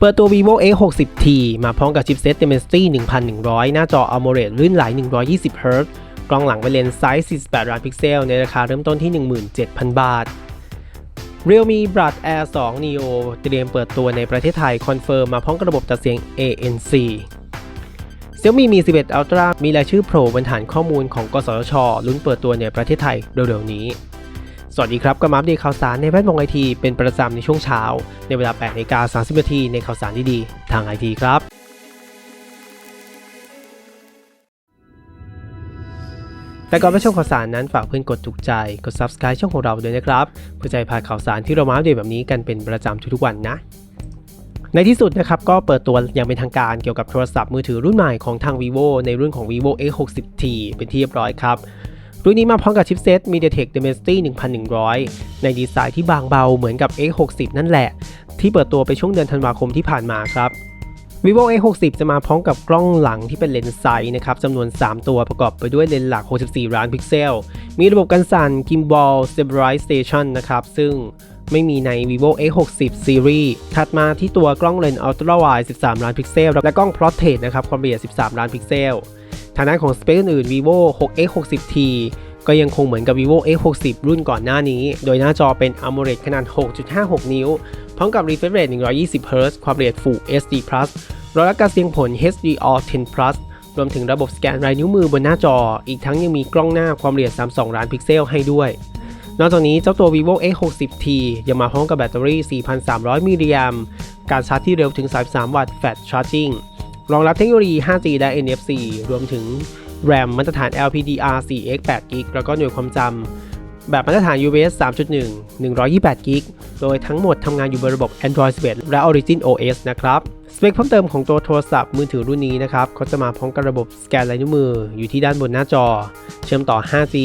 เปิดตัว vivo x 6 0 t มาพร้อมกับชิปเซ็ต Dimensity 1100 หน้าจอ AMOLED ลื่นไหล 120 Hz กล้องหลังเป็นเลนส์ไซส์ 48 ล้านพิกเซล ในราคาเริ่มต้นที่ 17,000 บาท Realme Buds Air 2 Neo เตรียมเปิดตัวในประเทศไทย คอนเฟิร์มมาพร้อมกับระบบตัดเสียง ANC Xiaomi Mi 11 Ultra มีรายชื่อโผล่บนฐานข้อมูลของกสทช ลุ้นเปิดตัวในประเทศไทยเร็วๆนี้ สวัสดีครับก็มาอัปเดตข่าวสารในแวดวงไอทีเป็นประจำในช่วงเช้า ในเวลา8นาฬิกา30นาทีในข่าวสารดีๆ ทางไอทีครับ แต่ก่อนไปชมข่าวสารนั้นฝากเพื่อนกดถูกใจ กด subscribe ช่องของเราด้วยนะครับ เพื่อจะได้พลาดข่าวสารที่เรามาอัปเดตแบบนี้กันเป็นประจำทุกๆวันนะในที่สุดนะครับก็เปิดตัวอย่างเป็นทางการเกี่ยวกับโทรศัพท์มือถือรุ่นใหม่ของทาง vivo ในรุ่นของ vivo x 6 0 t เป็นที่เรียบร้อยครับ รุ่นนี้มาพร้อมกับชิปเซต MediaTek Dimensity 1100 ในดีไซน์ที่บางเบาเหมือนกับ x 6 0 นั่นแหละ ที่เปิดตัวไปช่วงเดือนธันวาคมที่ผ่านมาครับ vivo x 6 0 จะมาพร้อมกับกล้องหลังที่เป็นเลนส์ไซส์นะครับจำนวน 3 ตัวประกอบไปด้วยเลนส์หลัก 64 ล้านพิกเซล มีระบบกันสั่น Gimbal Stabilization นะครับ ซึ่งไม่มีใน vivo x 6 0 series ถัดมาที่ตัวกล้องเลนส์ ultra wide 13 ล้านพิกเซล และกล้อง portrait นะครับความละเอียด 13 ล้านพิกเซล ทางด้านของสเปคอื่น vivo 6x 60t ก็ยังคงเหมือนกับ vivo x 60รุ่นก่อนหน้านี้ โดยหน้าจอเป็น AMOLED ขนาด 6.56 นิ้ว พร้อมกับ refresh rate 120 Hz ความละเอียด Full HD+ รองรับการเสียงผล HDR 10 Plus รวมถึงระบบสแกนลายนิ้วมือบนหน้าจอ อีกทั้งยังมีกล้องหน้าความละเอียด 32 ล้านพิกเซลให้ด้วย นอกจากนี้เจ้าตัว vivo x 60t ยังมาพร้อมกับแบตเตอรี่ 4,300 มิลลิแอมป์การชาร์จที่เร็วถึง 33 วัตต์ Fast Charging รองรับเทคโนโลยี 5G และ NFC รวมถึง RAM มาตรฐาน LPDDR4X 8 g b แล้วก็หน่วยความจำแบบมาตรฐาน UFS 3.1 128 g b โดยทั้งหมดทำงานอยู่บนระบบ Android 11 และ Origin OS นะครับ สเปคเพิ่มเติมของตัวโทรศัพท์มือถือรุ่นนี้นะครับเขาจะมาพร้อมกับระบบสแกนลายนิ้วมืออยู่ที่ด้านบนหน้าจอ เชื่อมต่อ 5G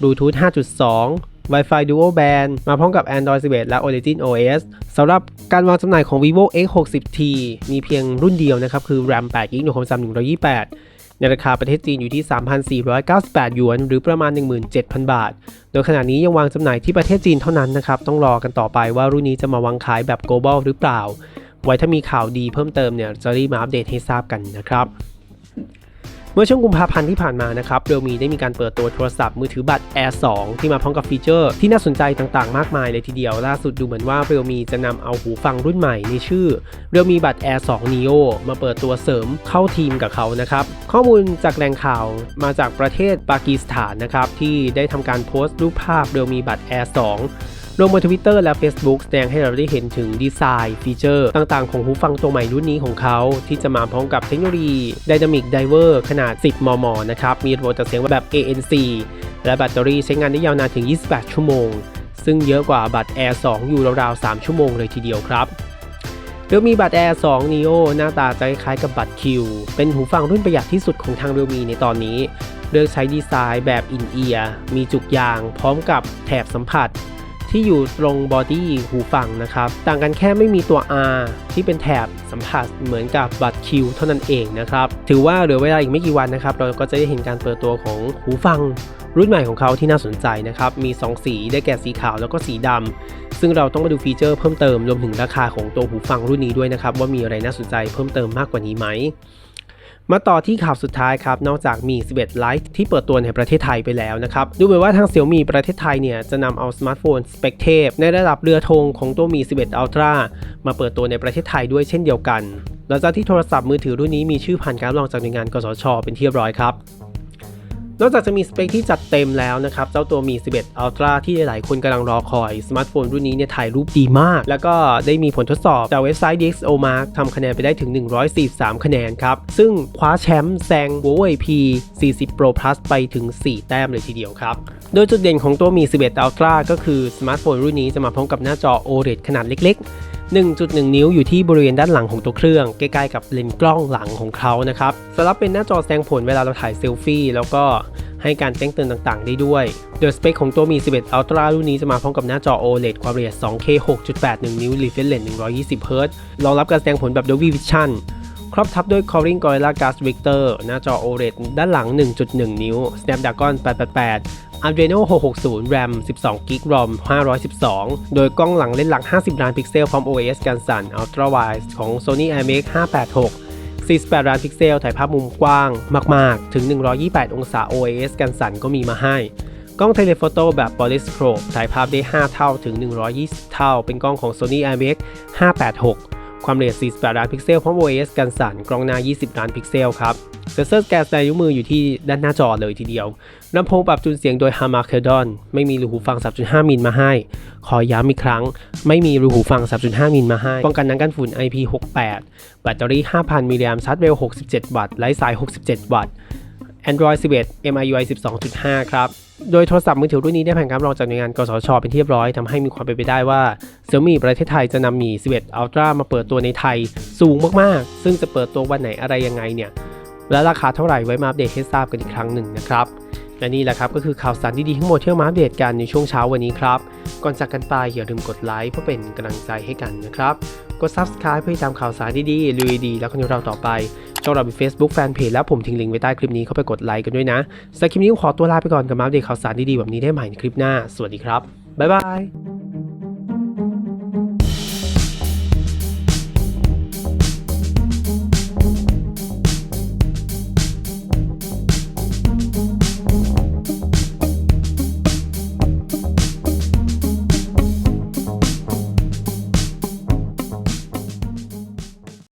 Bluetooth 5.2 Wi-Fi Dual Band มาพร้อมกับ Android 11 และ Origin OS สำหรับการวางจำหน่ายของ vivo x 6 0 t มีเพียงรุ่นเดียวนะครับ คือ RAM 8 g b หน่วยความจำ128 ในราคาประเทศจีนอยู่ที่ 3,498 หยวน หรือประมาณ 17,000 บาท โดยขณะนี้ยังวางจำหน่ายที่ประเทศจีนเท่านั้นนะครับ ต้องรอกันต่อไปว่ารุ่นนี้จะมาวางขายแบบ global หรือเปล่า ไว้ถ้ามีข่าวดีเพิ่มเติมเนี่ยจะรีบมาอัปเดตให้ทราบกันนะครับ เมื่อช่วงกุมภาพันธ์ที่ผ่านมานะครับเรียวมีได้มีการเปิดตัวโทรศัพท์มือถือบัตร Air 2 ที่มาพร้อมกับฟีเจอร์ที่น่าสนใจต่างๆ มากมายเลยทีเดียว ล่าสุดดูเหมือนว่าเรียวมีจะนำเอาหูฟังรุ่นใหม่ในชื่อเรียวมีบัตร Air 2 Neo มาเปิดตัวเสริมเข้าทีมกับเขานะครับ ข้อมูลจากแหล่งข่าวมาจากประเทศปากีสถานนะครับที่ได้ทำการโพสต์รูปภาพเรียวมีบัตร Air 2 ลงบน Twitter และ Facebook แสดงให้เราได้เห็นถึงดีไซน์ ฟีเจอร์ ต่างๆ ของหูฟังตัวใหม่รุ่นนี้ของเขา ที่จะมาพร้อมกับเทคโนโลยี Dynamic Driver ขนาด 10 มม นะครับ มีระบบตัดเสียงแบบ ANC และแบตเตอรี่ใช้งานได้ยาวนานถึง 28 ชั่วโมง ซึ่งเยอะกว่าบัตร Air 2 อยู่ราวๆ 3 ชั่วโมงเลยทีเดียวครับเรียวมีบัตร Air 2 Neo หน้าตาจะคล้ายกับบัตร Q เป็นหูฟังรุ่นประหยัดที่สุดของทางเรียวมีในตอนนี้ เลือกใช้ดีไซน์แบบอินเอียร์ มีจุกยาง พร้อมกับแถบสัมผัส ที่อยู่ตรงบอดี้หูฟังนะครับ ต่างกันแค่ไม่มีตัว R ที่เป็นแถบสัมผัสเหมือนกับบัตร Q เท่านั้นเองนะครับ ถือว่าเหลือเวลาอีกไม่กี่วันนะครับ เราก็จะได้เห็นการเปิดตัวของหูฟังรุ่นใหม่ของเขาที่น่าสนใจนะครับ มี 2 สีได้แก่สีขาวแล้วก็สีดำซึ่งเราต้องมาดูฟีเจอร์เพิ่มเติมรวมถึงราคาของตัวหูฟังรุ่นนี้ด้วยนะครับว่ามีอะไรน่าสนใจเพิ่มเติมมากกว่านี้ไหม มาต่อที่ข่าวสุดท้ายครับ นอกจากมี 11 Lite ที่เปิดตัวในประเทศไทยไปแล้วนะครับ ดูเหมือนว่าทาง Xiaomi ประเทศไทยเนี่ย จะนำเอาสมาร์ทโฟนสเปกเทปในระดับเรือธงของตัวมี 11 Ultra มาเปิดตัวในประเทศไทยด้วยเช่นเดียวกันหลังจากที่โทรศัพท์มือถือรุ่นนี้มีชื่อผ่านการรับรองจากหน่วยงานกสช เป็นที่เรียบร้อยครับ นอกจากจะมีสเปคที่จัดเต็มแล้วนะครับ เจ้าตัวมี 11 Ultra ที่หลายๆคนกำลังรอคอย สมาร์ทโฟนรุ่นนี้เนี่ยถ่ายรูปดีมาก แล้วก็ได้มีผลทดสอบจากเว็บไซต์ DxO Mark ทำคะแนนไปได้ถึง 143 คะแนนครับ ซึ่งคว้าแชมป์แซง Huawei P 40 Pro Plus ไปถึง 4 แต้มเลยทีเดียวครับ โดยจุดเด่นของตัวมี 11 Ultra ก็คือสมาร์ทโฟนรุ่นนี้จะมาพร้อมกับหน้าจอ OLED ขนาดเล็กๆ 1.1 นิ้วอยู่ที่บริเวณด้านหลังของตัวเครื่อง ใกล้ๆกับเลนส์กล้องหลังของเขานะครับสำหรับเป็นหน้าจอแสดงผลเวลาเราถ่ายเซลฟี่แล้วก็ให้การแจ้งเตือนต่างๆ ได้ด้วย โดยสเปคของตัวมี 11 Ultra รุ่นนี้จะมาพร้อมกับหน้าจอ OLED ความละเอียด 2K 6.81 นิ้ว refresh rate 120 Hz รองรับการแสดงผลแบบ Dolby Vision ครอบทับด้วย Corning Gorilla Glass Victor หน้าจอ OLED ด้านหลัง 1.1 นิ้ว Snapdragon 888 Adreno 660 RAM 12 GB ROM 512 โดยกล้องหลังเลนส์หลัก50 ล้านพิกเซล พร้อม OIS กันสั่น Ultra Wide ของ Sony IMX 586 48 ล้านพิกเซล ถ่ายภาพมุมกว้างมาก ๆ ถึง 128 องศา OIS กันสั่นก็มีมาให้ กล้องเทเลโฟโต้แบบ Polyscope ถ่ายภาพได้ 5 เท่าถึง 120 เท่า เป็นกล้องของ Sony IMX 586 ความละเอียด 48 ล้านพิกเซล พร้อม OIS กันสั่น กล้องหน้า 20 ล้านพิกเซลครับ เซนเซอร์สแกนสแตนนิ้วมืออยู่ที่ด้านหน้าจอเลยทีเดียว ลำโพงปรับจูนเสียงโดย h a m a r k e d o n ไม่มีรูหูฟัง 3.5 มิลมาให้ ขอย้ำอีกครั้ง ไม่มีรูหูฟัง 3.5 มิลมาให้ ป้องกันน้ำกันฝุ่น IP68 แบตเตอรี่ 5,000 มิลลิแอมป์ชาร์จเร็ว 67 วัตต์ ไร้สาย 67 วัตต์ Android 11 MIUI 12.5 ครับ โดยโทรศัพท์มือถือรุ่นนี้ได้ผ่านการรับรองจากหน่วยงาน กสช เป็นที่เรียบร้อยทำให้มีความเป็นไปได้ว่า Xiaomi ประเทศไทยจะนำมี 11 Ultra มาเปิดตัวในไทยสูงมากๆ ซึ่งจะเปิดตัววันไหนอะไรยังไงเนี่ย และราคาเท่าไหร่ไว้มาอัปเดตให้ทราบกันอีกครั้งหนึ่งนะครับ และนี่แหละครับก็คือข่าวสารดีๆทั้งหมดที่เรามาอัปเดตกันในช่วงเช้าวันนี้ครับ ก่อนจากกันไปอย่าลืมกดไลค์เพื่อเป็นกำลังใจให้กันนะครับ กด Subscribe เพื่อติดตามข่าวสารดีๆลุยดีแล้วก็นเราต่อไป ช่องเรามี Facebook Fanpage แล้วผมทิ้งลิงก์ไว้ใต้คลิปนี้เข้าไปกดไลค์กันด้วยนะสำหรับคลิปนี้ขอตัวลาไปก่อนกับมาอัปเดตข่าวสารดีๆแบบนี้ได้ใหม่ในคลิปหน้า สวัสดีครับ บ๊ายบาย